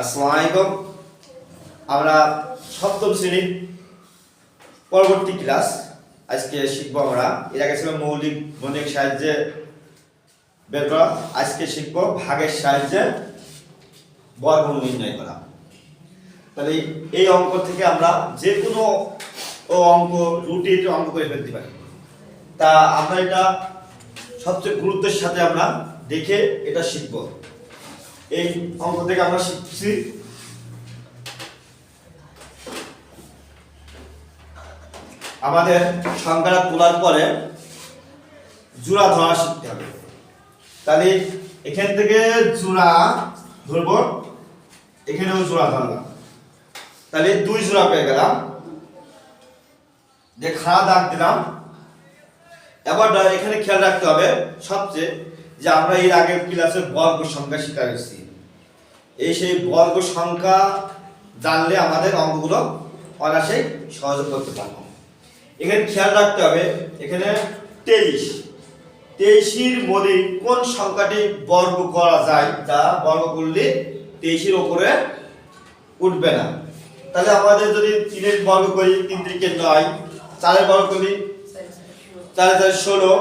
আসসালামু আলাইকুম আমরা সপ্তম শ্রেণির পরবর্তী ক্লাস আজকে শিখব আমরা। এর আগে ছিল মৌলিক গণিত সাহায্যে বের করা। আজকে শিখব ভাগের সাহায্যে বর্গমূল নির্ণয় করা। তাহলে এই অঙ্ক থেকে আমরা যে কোনো ও অঙ্ক রুটিন অঙ্ক করে ফেলতে পারি। তা আমরা এটা সবচেয়ে গুরুত্বের সাথে আমরা দেখে এটা শিখব। এই অঙ্ক থেকে আমরা শিখছি। আমাদের সংখ্যাটা তোলার পরে জোড়া ধরা শিখতে হবে। তাহলে এখান থেকে জোড়া ধরবো, এখানেও জোড়া ধরলাম। তাহলে দুই জোড়া পেয়ে গেলাম। যে খাড়া দাগ দিলাম। এবার এখানে খেয়াল রাখতে হবে সবচেয়ে যে আমরা এর আগের ক্লাসে বর্গ সংখ্যা শিখা গেছি এই সেই বর্গ সংখ্যা জানলে আমাদের অঙ্কগুলো অনায়াসেই সহযোগ করতে পারব। এখানে খেয়াল রাখতে হবে, এখানে তেইশ। তেইশের মধ্যে কোন সংখ্যাটি বর্গ করা যায়? যা বর্গ করলে তেইশের ওপরে উঠবে না। তাহলে আমাদের যদি তিনের বর্গ করি, তিন তিনকে নয়, চারের বর্গ করি, চার চার ষোলো,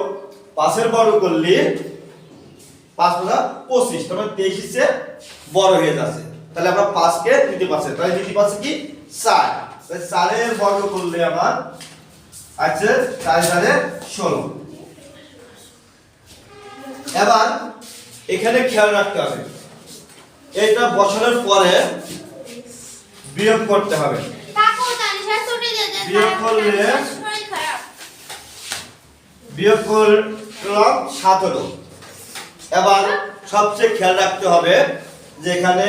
পাঁচের বর্গ করলে পাঁচ পাঁচা পঁচিশ তারপরে তেইশ হচ্ছে বড় হয়ে যাচ্ছে। তাহলে আমরা পাঁচকে নিতে পারছি তাহলে নিতে পারছি কি? চার। তাহলে চারের বর্গ করলে আমার আছে চার চারে ষোলো। এবার এখানে খেয়াল রাখতে হবে। এটা বসানোর পরে বিয়োগ করতে হবে। দিতে বিয়োগ করলে? বিয়োগ করলাম সাত হলো। এবার সবচেয়ে খেয়াল রাখতে হবে যে এখানে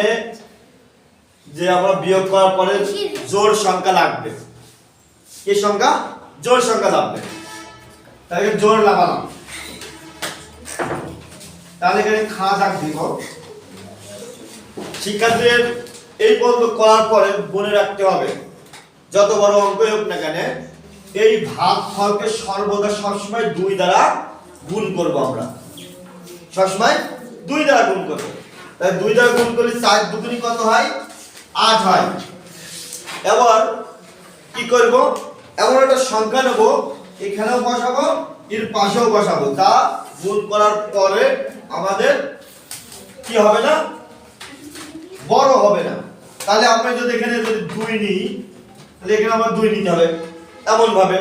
যে আমরা বিয়োগ করার পরে জোর সংখ্যা লাগবে। কি সংখ্যা? জোর সংখ্যা লাগবে। তাহলে জোর লাগালাম। তাহলে এখানে খাঁ দাগ দিব। শিক্ষার্থীদের এই পর্যন্ত করার পরে মনে রাখতে হবে, যত বড় অঙ্কই হোক না কেন, এই ভাগ ফলকে সর্বদা সবসময় দুই দ্বারা গুণ করব আমরা। সবসময় দুই দ্বারা গুণ করব। তাই দুই দ্বারা গুণ করলে চার দুগুনি কত হয়? আট হয়। এবার কি করব? এমন একটা সংখ্যা নেব, এখানেও বসাবো, এর পাশেও বসাবো। তা গুণ করার পরে আমাদের কি হবে না? বড় হবে না। তাহলে আমরা যদি এখানে যদি দুই নিই, তাহলে এখানে আমার দুই নিতে হবে। এমন ভাবে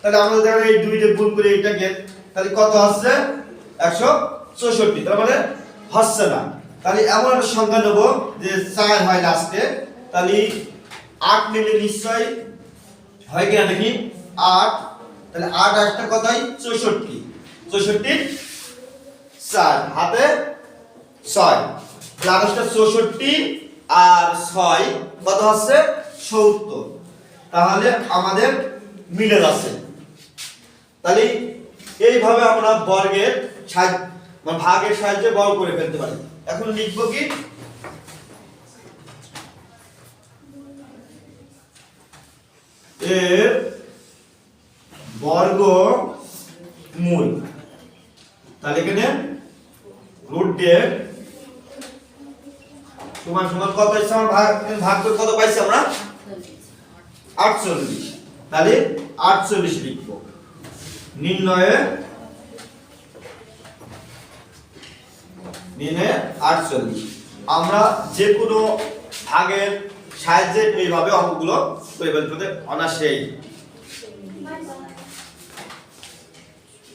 তাহলে আমরা যদি এই দুইটা গুণ করে এইটাকে, তাহলে কত আসছে? একশো চৌষট্টি, তার মানে হচ্ছে না। তাহলে এমন একটা সংখ্যা নেব যে চার হয় লাস্টে তাহলে আট নিলে নিশ্চয় হয় কিনা দেখি? আট, তাহলে আট আটটা হয় চৌষট্টি। চৌষট্টি, চার, হাতে ছয়। আঠাশটা চৌষট্টি আর ছয় কত হচ্ছে? সত্তর। তাহলে আমাদের মিলে যাচ্ছে। তাহলে এইভাবে আমরা বর্গের মানে ভাগের সাহায্যে বর্গ করে ফেলতে পারি। এখন লিখব কি? এর বর্গ মূল। তাহলে এখানে রুট দিয়ে সমান সমান কত পাইছি আমরা? ভাগ ভাগ করে কত পাইছি আমরা? আটচল্লিশ। তাহলে আটচল্লিশ লিখব। নির্ণয়ে নির্ণয়ে আটচল্লিশ। আমরা যে কোনো ভাগের সাহায্যে এইভাবে অঙ্কগুলো ফেলতে অনাসেই